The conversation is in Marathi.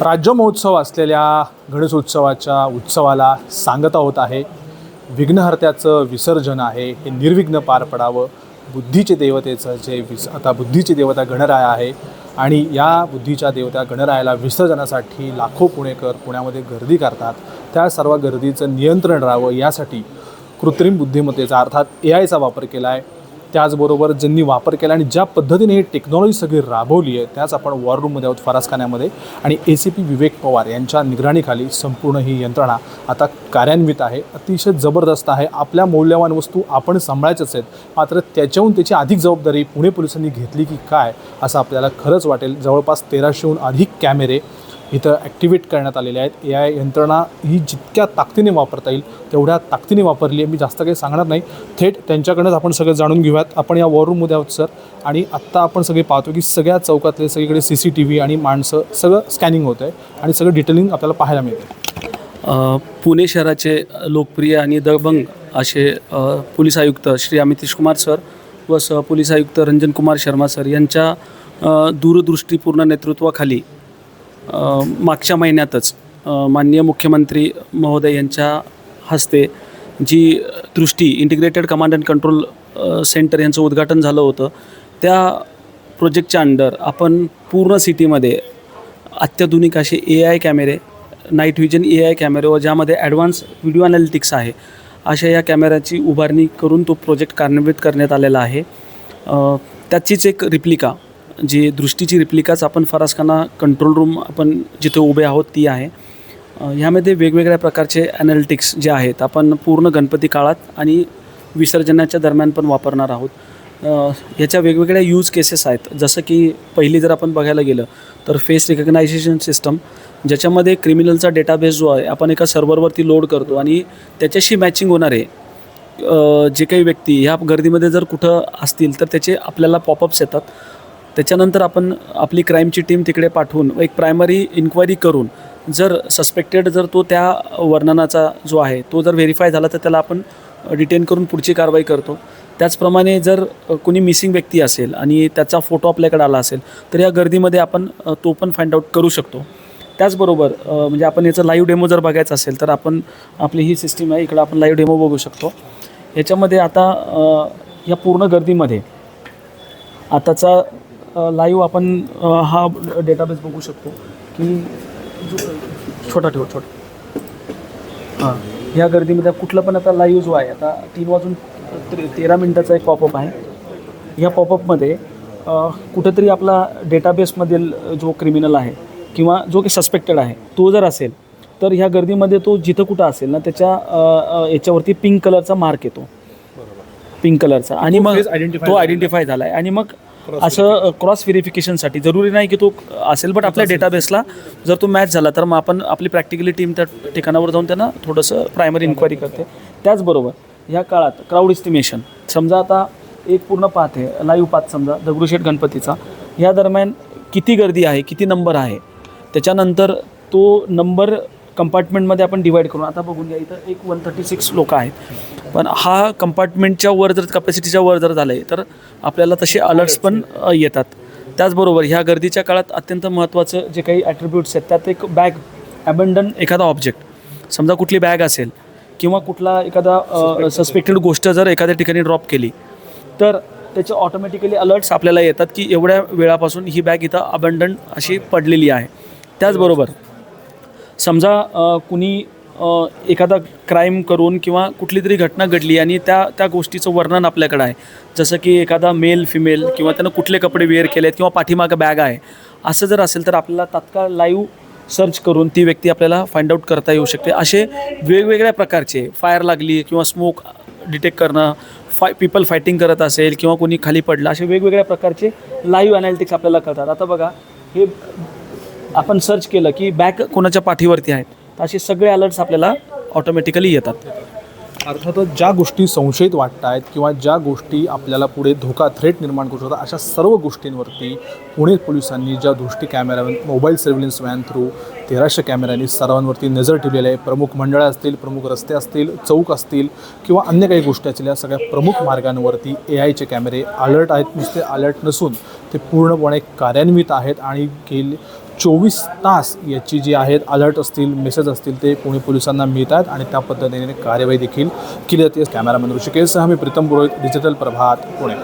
राज्य महोत्सव असलेल्या गणेश उत्सवाच्या उत्सवाला सांगता होत आहे. विघ्नहर्त्याचं विसर्जन आहे. हे निर्विघ्न पार पडावं. बुद्धीचे देवतेचं जे विस आता बुद्धीची देवता गणराय आहे आणि या बुद्धीच्या देवता गणरायाला विसर्जनासाठी लाखो पुणेकर पुण्यामध्ये गर्दी करतात. त्या सर्व गर्दीचं नियंत्रण राहावं यासाठी कृत्रिम बुद्धिमत्तेचा अर्थात ए आयचा वापर केला आहे त्याचबरोबर ज्यांनी वापर केला आणि ज्या पद्धतीने ही टेक्नॉलॉजी सगळी राबवली आहे त्याच आपण वॉर रूममध्ये आहोत फरासखान्यामध्ये. आणि A C P Vivek Pawar यांच्या निगराणीखाली संपूर्ण ही यंत्रणा आता कार्यान्वित आहे. अतिशय जबरदस्त आहे. आपल्या मौल्यवान वस्तू आपण सांभाळायच्याच आहेत. मात्र त्याच्याहून त्याची अधिक जबाबदारी पुणे पोलिसांनी घेतली की काय असं आपल्याला खरंच वाटेल. जवळपास तेराशेहून अधिक कॅमेरे इथं ॲक्टिवेट करण्यात आलेले आहेत. ए आय यंत्रणा ही जितक्या ताकदीने वापरता येईल तेवढ्या ताकदीने वापरली आहे. मी जास्त काही सांगणार नाही. थेट त्यांच्याकडनंच आपण सगळं जाणून घेऊयात. आपण या वॉररूममध्ये आहोत सर आणि आत्ता आपण सगळे पाहतो की सगळ्या चौकातले सगळीकडे सी सी टी व्ही आणि माणसं सगळं स्कॅनिंग होतं आहे आणि सगळं डिटेलिंग आपल्याला पाहायला मिळतं पुणे शहराचे लोकप्रिय आणि दबंग असे पोलीस आयुक्त श्री अमितेश कुमार सर व सह पोलीस आयुक्त रंजन कुमार शर्मा सर यांच्या दूरदृष्टीपूर्ण नेतृत्वाखाली मागच्या महिन्यातच माननीय मुख्यमंत्री महोदय यांच्या हस्ते जी Drishti integrated command and control centre यांचं उद्घाटन झालं होतं त्या प्रोजेक्टच्या अंडर आपण पूर्ण सिटीमध्ये अत्याधुनिक असे ए आय कॅमेरे नाईट व्हिजन ए आय कॅमेरे व ज्यामध्ये ॲडव्हान्स व्हिडिओ अनालिटिक्स आहे अशा या कॅमेऱ्याची उभारणी करून तो प्रोजेक्ट कार्यान्वित करण्यात आलेला आहे. त्याचीच एक रिप्लिका जी दृष्टीची रिप्लिकाच आपण फरासखाना कंट्रोल रूम आपण जिथे उभे आहोत ती आहे. ह्यामध्ये वेगवेगळ्या प्रकारचे ॲनालिटिक्स जे आहेत आपण पूर्ण गणपती काळात आणि विसर्जनाच्या दरम्यान पण वापरणार आहोत. ह्याच्या वेगवेगळ्या यूज केसेस आहेत. जसं की पहिली जर आपण बघायला गेलं तर फेस रिकग्नायझेशन सिस्टम ज्याच्यामध्ये क्रिमिनलचा डेटाबेस जो आहे आपण एका सर्व्हरवरती लोड करतो आणि त्याच्याशी मॅचिंग होणार आहे. जे काही व्यक्ती ह्या गर्दीमध्ये जर कुठं असतील तर त्याचे आपल्याला पॉपअप्स येतात. त्याच्यानंतर आपण आपली क्राईमची टीम तिकडे पाठवून एक प्रायमरी इन्क्वायरी करून जर सस्पेक्टेड जर तो त्या वर्णनाचा जो आहे तो जर व्हेरीफाय झाला तर त्याला आपण डिटेन करून पुढची कारवाई करतो. त्याचप्रमाणे जर कुणी कोणी मिसिंग व्यक्ती असेल आणि त्याचा फोटो आपल्याकडे आला असेल तर या गर्दीमध्ये आपण तो पण फाइंड आउट करू शकतो. त्याचबरोबर म्हणजे आपण याचं लाईव्ह डेमो जर बघायचं असेल तर आपण आपली ही सिस्टीम आहे इकडं आपण लाईव्ह डेमो बघू शकतो. याच्यामध्ये आता या पूर्ण गर्दीमध्ये आताचा लाईव्ह आपण हा डेटाबेस बघू शकतो की छोटा ठेव छोटा. हां ह्या गर्दीमध्ये कुठलं पण आता लाईव्ह जो आहे आता तीन वाजून ते- तेरा मिनटाचा एक पॉपअप आहे. ह्या पॉपअपमध्ये कुठंतरी आपला डेटाबेसमधील जो क्रिमिनल आहे किंवा जो की सस्पेक्टेड आहे तो जर असेल तर ह्या गर्दीमध्ये तो जिथं कुठं असेल ना त्याच्या याच्यावरती पिंक कलरचा मार्क येतो. पिंक कलरचा आणि मग तो आयडेंटिफाय झाला आहे आणि मग असं क्रॉस व्हेरिफिकेशनसाठी जरूरी नाही की तो असेल बट आपल्या डेटाबेसला जर तो मॅच झाला तर मग आपण आपली प्रॅक्टिकली टीम त्या ठिकाणावर जाऊन त्यांना थोडंसं प्रायमरी इन्क्वायरी करते. त्याचबरोबर ह्या काळात क्राऊड इस्टिमेशन समजा आता एक पूर्ण पाथ आहे लाईव्ह पाथ समजा दगडूशेठ गणपतीचा. या दरम्यान किती गर्दी आहे किती नंबर आहे? त्याच्यानंतर तो नंबर कंपार्टमेंटमध्ये आपण डिवाईड करून आता बघून घ्या इथं एक वन थर्टी सिक्स लोक आहेत. पण हा कंपार्टमेंटच्या वर जर कपॅसिटीच्या वर जर झालं आहे तर आपल्याला तसे अलर्ट्स पण येतात. त्याचबरोबर ह्या गर्दीच्या काळात अत्यंत महत्त्वाचं जे काही ॲट्रिब्यूट्स आहेत त्यात एक बॅग ॲबंडन एखादा ऑब्जेक्ट समजा कुठली बॅग असेल किंवा कुठला एखादा सस्पेक्टेड गोष्ट जर एखाद्या ठिकाणी ड्रॉप केली तर त्याचे ऑटोमॅटिकली अलर्ट्स आपल्याला येतात की एवढ्या वेळापासून ही बॅग इथं अबंडन अशी पडलेली आहे. त्याचबरोबर समजा कुणी एखादा क्राईम करून किंवा कुठली तरी घटना घडली आणि त्या त्या गोष्टीचं वर्णन आपल्याकडं आहे. जसं की एखादा मेल फिमेल किंवा त्यानं कुठले कपडे वेअर केलेत किंवा पाठीमागं बॅग आहे. असं जर असेल तर आपल्याला तात्काळ लाईव्ह सर्च करून ती व्यक्ती आपल्याला फाइंड आउट करता येऊ शकते. असे वेगवेगळ्या प्रकारचे फायर लागली किंवा स्मोक डिटेक्ट करणं फाय पीपल फायटिंग करत असेल किंवा कोणी खाली पडलं असे वेगवेगळ्या प्रकारचे लाईव्ह अनालिटिक्स आपल्याला कळतात आता बघा हे आपण सर्च केलं की बॅग कोणाच्या पाठीवरती आहेत? तर असे सगळे अलर्ट्स आपल्याला ऑटोमॅटिकली येतात. अर्थातच ज्या गोष्टी संशयित वाटत आहेत किंवा ज्या गोष्टी आपल्याला पुढे धोका थ्रेट निर्माण करू शकतात अशा सर्व गोष्टींवरती पुणे पोलिसांनी ज्या Drishti camera mobile surveillance van through तेराशे कॅमेऱ्यांनी सर्वांवरती नजर ठेवलेली आहे. प्रमुख मंडळं असतील प्रमुख रस्ते असतील चौक असतील किंवा अन्य काही गोष्टी असतील या सगळ्या प्रमुख मार्गांवरती ए आयचे कॅमेरे अलर्ट आहेत. नुसते अलर्ट नसून ते पूर्णपणे कार्यान्वित आहेत आणि गेले चोवीस तास याची जी आहेत अलर्ट असतील मेसेज असतील ते पुणे पोलिसांना मिळत आहेत आणि त्या पद्धतीने कार्यवाही देखील केली जाते. कॅमेरामॅन ऋषिकेशसह मी प्रीतम पुरोहित डिजिटल प्रभात पुणे.